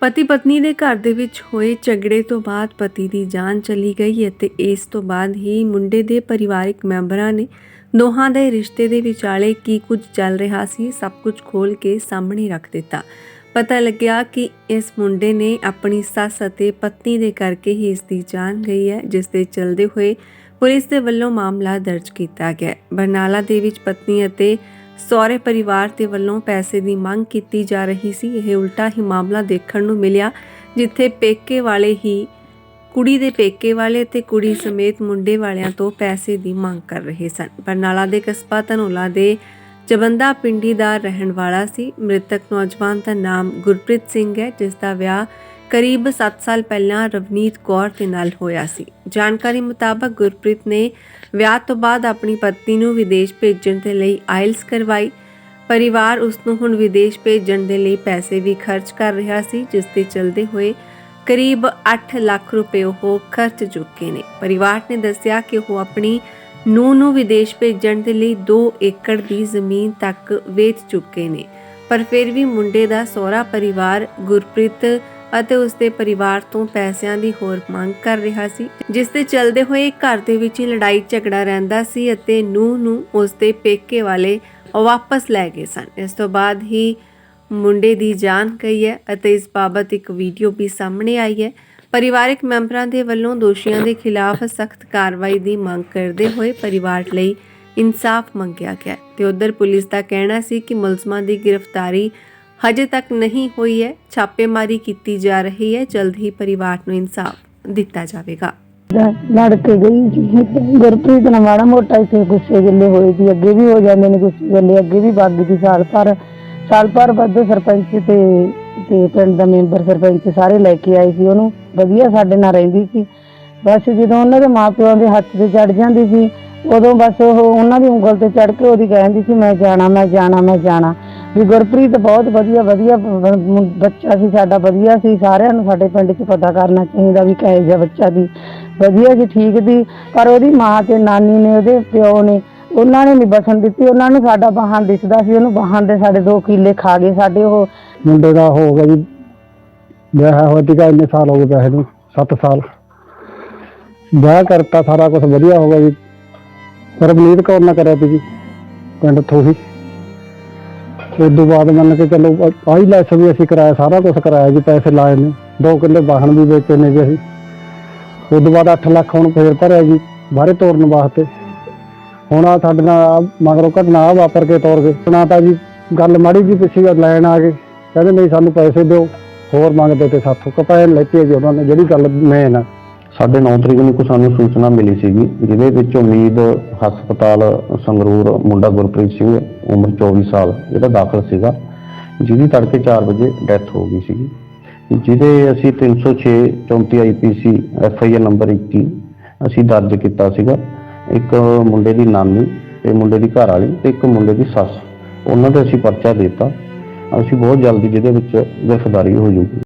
ਪਤੀ ਪਤਨੀ ਦੇ ਘਰ ਦੇ ਵਿੱਚ ਹੋਏ ਝਗੜੇ ਤੋਂ ਬਾਅਦ ਪਤੀ ਦੀ ਜਾਨ ਚਲੀ ਗਈ ਅਤੇ ਇਸ ਤੋਂ ਬਾਅਦ ਹੀ ਮੁੰਡੇ ਦੇ ਪਰਿਵਾਰਿਕ ਮੈਂਬਰਾਂ ਨੇ ਦੋਹਾਂ ਦੇ ਰਿਸ਼ਤੇ ਦੇ ਵਿਚਾਲੇ ਕੀ ਕੁਝ ਚੱਲ ਰਿਹਾ ਸੀ ਸਭ ਕੁਝ ਖੋਲ ਕੇ ਸਾਹਮਣੇ ਰੱਖ ਦਿੱਤਾ। ਪਤਾ ਲੱਗਿਆ ਕਿ ਇਸ ਮੁੰਡੇ ਨੇ ਆਪਣੀ ਸੱਸ ਅਤੇ ਪਤਨੀ ਦੇ ਕਰਕੇ ਹੀ ਇਸ ਦੀ ਜਾਨ ਗਈ ਹੈ, ਜਿਸ ਦੇ ਚਲਦੇ ਹੋਏ ਪੁਲਿਸ ਦੇ ਵੱਲੋਂ ਮਾਮਲਾ ਦਰਜ ਕੀਤਾ ਗਿਆ ਬਰਨਾਲਾ ਦੇ ਵਿੱਚ ਪਤਨੀ ਅਤੇ ਸਹੁਰੇ ਪਰਿਵਾਰ ਦੇ ਵੱਲੋਂ ਪੈਸੇ ਦੀ ਮੰਗ ਕੀਤੀ ਜਾ ਰਹੀ ਸੀ। ਇਹ ਉਲਟਾ ਹੀ ਮਾਮਲਾ ਦੇਖਣ ਨੂੰ ਮਿਲਿਆ, ਜਿੱਥੇ ਪੇਕੇ ਵਾਲੇ ਹੀ, ਕੁੜੀ ਦੇ ਪੇਕੇ ਵਾਲੇ ਤੇ ਕੁੜੀ ਸਮੇਤ ਮੁੰਡੇ ਵਾਲਿਆਂ ਤੋਂ ਪੈਸੇ ਦੀ ਮੰਗ ਕਰ ਰਹੇ ਸਨ। ਬਰਨਾਲਾ ਦੇ ਕਸਬਾ ਧਨੋਲਾ ਦੇ ਚਬੰਦਾ ਪਿੰਡੀ ਦਾ ਰਹਿਣ ਵਾਲਾ ਸੀ। ਮ੍ਰਿਤਕ ਨੌਜਵਾਨ ਦਾ ਨਾਮ ਗੁਰਪ੍ਰੀਤ ਸਿੰਘ ਹੈ, ਜਿਸ ਦਾ ਵਿਆਹ ਕਰੀਬ 7 ਸਾਲ ਪਹਿਲਾਂ ਰਵਨੀਤ ਕੌਰ ਦੇ ਨਾਲ ਹੋਇਆ ਸੀ। ਜਾਣਕਾਰੀ ਮੁਤਾਬਕ ਗੁਰਪ੍ਰੀਤ ਨੇ ਵਿਆਹ ਤੋਂ ਬਾਅਦ ਆਪਣੀ ਪਤਨੀ ਨੂੰ ਵਿਦੇਸ਼ ਭੇਜਣ ਦੇ ਲਈ ਆਇਲਸ ਕਰਵਾਈ। ਪਰਿਵਾਰ ਉਸ ਨੂੰ ਹੁਣ ਵਿਦੇਸ਼ ਭੇਜਣ ਦੇ ਲਈ ਪੈਸੇ ਵੀ ਖਰਚ ਕਰ ਰਿਹਾ ਸੀ, ਜਿਸ ਦੇ ਚਲਦੇ ਹੋਏ ਕਰੀਬ 8 ਲੱਖ ਰੁਪਏ ਉਹ ਖਰਚ ਚੁੱਕੇ ਨੇ। ਪਰਿਵਾਰ ਨੇ ਦੱਸਿਆ ਕਿ ਉਹ ਆਪਣੀ ਨੂੰਹ ਨੂੰ ਵਿਦੇਸ਼ ਭੇਜਣ ਦੇ ਲਈ 2 ਏਕੜ ਦੀ ਜ਼ਮੀਨ ਤੱਕ ਵੇਚ ਚੁੱਕੇ ਨੇ। ਪਰ ਫਿਰ ਵੀ ਮੁੰਡੇ ਦਾ ਸਹੁਰਾ ਪਰਿਵਾਰ ਗੁਰਪ੍ਰੀਤ ਅਤੇ ਉਸਦੇ ਪਰਿਵਾਰ ਤੋਂ ਪੈਸਿਆਂ ਦੀ ਹੋਰ ਮੰਗ ਕਰ ਰਿਹਾ ਸੀ, ਜਿਸ ਦੇ ਚਲਦੇ ਹੋਏ ਘਰ ਦੇ ਵਿੱਚ ਹੀ ਲੜਾਈ ਝਗੜਾ ਰਹਿੰਦਾ ਸੀ ਅਤੇ ਨੂੰਹ ਨੂੰ ਉਸਦੇ ਪੇਕੇ ਵਾਲੇ ਵਾਪਸ ਲੈ ਗਏ ਸਨ। ਇਸ ਤੋਂ ਬਾਅਦ ਹੀ ਮੁੰਡੇ ਦੀ ਜਾਨ ਗਈ ਹੈ ਅਤੇ ਇਸ ਬਾਬਤ ਇੱਕ ਵੀਡੀਓ ਵੀ ਸਾਹਮਣੇ ਆਈ ਹੈ। ਪਰਿਵਾਰਕ ਮੈਂਬਰਾਂ ਦੇ ਵੱਲੋਂ ਦੋਸ਼ੀਆਂ ਦੇ ਖਿਲਾਫ ਸਖਤ ਕਾਰਵਾਈ ਦੀ ਮੰਗ ਕਰਦੇ ਹੋਏ ਪਰਿਵਾਰ ਲਈ ਇਨਸਾਫ ਮੰਗਿਆ ਗਿਆ ਤੇ ਉਧਰ ਪੁਲਿਸ ਦਾ ਕਹਿਣਾ ਸੀ ਕਿ ਮੁਲਜ਼ਮਾਂ ਦੀ ਗ੍ਰਿਫਤਾਰੀ ਹਜੇ ਤੱਕ ਨਹੀਂ ਹੋਈ ਹੈ। ਛਾਪੇਮਾਰੀ ਕੀਤੀ ਜਾ ਰਹੀ ਹੈ। ਜਲਦ ਹੀ ਪਰਿਵਾਰ ਨੂੰ ਇਨਸਾਫ ਦਿੱਤਾ ਜਾਵੇਗਾ। ਲੜ ਕੇ ਗਈ ਸੀ। ਗੁਰਪ੍ਰੀਤ ਨਾਲ ਮਾੜਾ ਮੋਟਾ ਇੱਥੇ ਗੁੱਸੇ ਗਿੱਲੇ ਹੋਏ ਸੀ। ਅੱਗੇ ਵੀ ਹੋ ਜਾਂਦੇ ਨੇ ਗੁੱਸੇ ਗਿੱਲੇ, ਅੱਗੇ ਵੀ ਵੱਗ ਦੀ ਸਾਲ ਪਰ ਸਾਲ ਪਰ ਵੱਧ ਸਰਪੰਚ ਤੇ ਤੇ ਪਿੰਡ ਦਾ ਮੈਂਬਰ ਸਰਪੰਚ ਸਾਰੇ ਲੈ ਕੇ ਆਏ ਸੀ ਉਹਨੂੰ। ਵਧੀਆ ਸਾਡੇ ਨਾਲ ਰਹਿੰਦੀ ਸੀ। ਬਸ ਜਦੋਂ ਉਹਨਾਂ ਦੇ ਮਾਪਿਆਂ ਦੇ ਹੱਥ ਤੇ ਚੜ ਜਾਂਦੀ ਸੀ, ਉਦੋਂ ਬਸ ਉਹ ਉਹਨਾਂ ਦੀ ਉਂਗਲ ਤੇ ਚੜ ਕੇ ਉਹਦੀ ਕਹਿੰਦੀ ਸੀ, ਮੈਂ ਜਾਣਾ ਮੈਂ ਜਾਣਾ ਮੈਂ ਜਾਣਾ। ਵੀ ਗੁਰਪ੍ਰੀਤ ਬਹੁਤ ਵਧੀਆ ਵਧੀਆ ਬੱਚਾ ਸੀ, ਸਾਡਾ ਵਧੀਆ ਸੀ। ਸਾਰਿਆਂ ਨੂੰ ਸਾਡੇ ਪਿੰਡ 'ਚ ਪਤਾ ਕਰਨਾ ਚਾਹੀਦਾ ਵੀ ਕਹੇ ਜਿਹਾ ਬੱਚਾ ਦੀ ਵਧੀਆ ਜੀ, ਠੀਕ ਦੀ ਪਰ ਉਹਦੀ ਮਾਂ ਤੇ ਨਾਨੀ ਨੇ, ਉਹਦੇ ਪਿਓ ਨੇ, ਉਹਨਾਂ ਨੇ ਨਹੀਂ ਬਸਣ ਦਿੱਤੀ। ਉਹਨਾਂ ਨੂੰ ਸਾਡਾ ਵਾਹਨ ਦਿਸਦਾ ਸੀ। ਉਹਨੂੰ ਵਾਹਨ ਦੇ ਸਾਡੇ 2 ਕਿੱਲੇ ਖਾ ਗਏ। ਸਾਡੇ ਉਹ ਮੁੰਡੇ ਦਾ ਹੋ ਗਿਆ ਜੀ, ਵਿਆਹ ਹੋਇਆ ਸੀਗਾ, ਇੰਨੇ ਸਾਲ ਹੋ ਗਏ ਵਿਆਹ ਨੂੰ 7 ਸਾਲ। ਵਿਆਹ ਕਰਤਾ, ਸਾਰਾ ਕੁਝ ਵਧੀਆ ਹੋ ਗਿਆ ਜੀ। ਰਵਨੀਤ ਕੌਰ ਨਾਲ ਕਰਿਆ ਸੀ ਜੀ, ਪਿੰਡ ਥੋਹੀ ਉਸ ਤੋਂ ਬਾਅਦ ਮੰਨ ਕੇ ਚੱਲੋ ਆਈ ਲੈਸ ਵੀ ਅਸੀਂ ਕਰਾਇਆ, ਸਾਰਾ ਕੁਝ ਕਰਾਇਆ ਜੀ, ਪੈਸੇ ਲਾਏ ਨੇ। 2 ਕਿੱਲੇ ਵਾਹਣ ਵੀ ਵੇਚੇ ਨੇ ਜੀ ਅਸੀਂ। ਉਸ ਤੋਂ ਬਾਅਦ 8 ਲੱਖ ਹੁਣ ਫੇਰ ਭਰਿਆ ਜੀ ਬਾਹਰੇ ਤੋਰਨ ਵਾਸਤੇ। ਹੁਣ ਆ ਸਾਡੇ ਨਾਲ ਮਗਰੋਂ ਘਟਨਾ ਆ ਵਾਪਰ ਕੇ ਤੋਰ ਗਏ। ਸੁਣਾ ਤਾਂ ਜੀ, ਗੱਲ ਮਾੜੀ ਜੀ ਪਿੱਛੇ ਲੈਣ ਆ ਗਏ। ਕਹਿੰਦੇ ਨਹੀਂ ਸਾਨੂੰ ਪੈਸੇ ਦਿਓ, ਹੋਰ ਮੰਗਦੇ ਤੇ ਸਾਥੋਂ ਕਪਾਇਨ ਲੈਤੀ ਹੈ ਜੀ ਉਹਨਾਂ ਨੇ, ਜਿਹੜੀ ਗੱਲ ਮੈਂ ਨਾ ਸਾਡੇ 9 ਤਰੀਕ ਨੂੰ ਕੋ ਸਾਨੂੰ ਸੂਚਨਾ ਮਿਲੀ ਸੀਗੀ, ਜਿਹਦੇ ਵਿੱਚ ਉਮੀਦ ਹਸਪਤਾਲ ਸੰਗਰੂਰ ਮੁੰਡਾ ਗੁਰਪ੍ਰੀਤ ਸਿੰਘ, ਉਮਰ 24 ਸਾਲ ਜਿਹੜਾ ਦਾਖਲ ਸੀਗਾ, ਜਿਹਦੀ ਤੜਕੇ 4 ਵਜੇ ਡੈਥ ਹੋ ਗਈ ਸੀਗੀ। ਜਿਹਦੇ ਅਸੀਂ 306 34 ਆਈਪੀਸੀ ਐਫਆਈਆਰ ਨੰਬਰ 21 ਅਸੀਂ ਦਰਜ ਕੀਤਾ ਸੀਗਾ। ਇੱਕ ਮੁੰਡੇ ਦੀ ਨਾਨੀ, ਤੇ ਮੁੰਡੇ ਦੀ ਘਰ ਵਾਲੀ ਤੇ ਇੱਕ ਮੁੰਡੇ ਦੀ ਸੱਸ। ਉਹਨਾਂ ਤੇ ਅਸੀਂ ਪਰਚਾ ਦਿੱਤਾ। ਅਸੀਂ ਬਹੁਤ ਜਲਦੀ ਜਿਹਦੇ ਵਿੱਚ ਗ੍ਰਿਫਤਾਰੀ ਹੋ ਜੂਗੀ।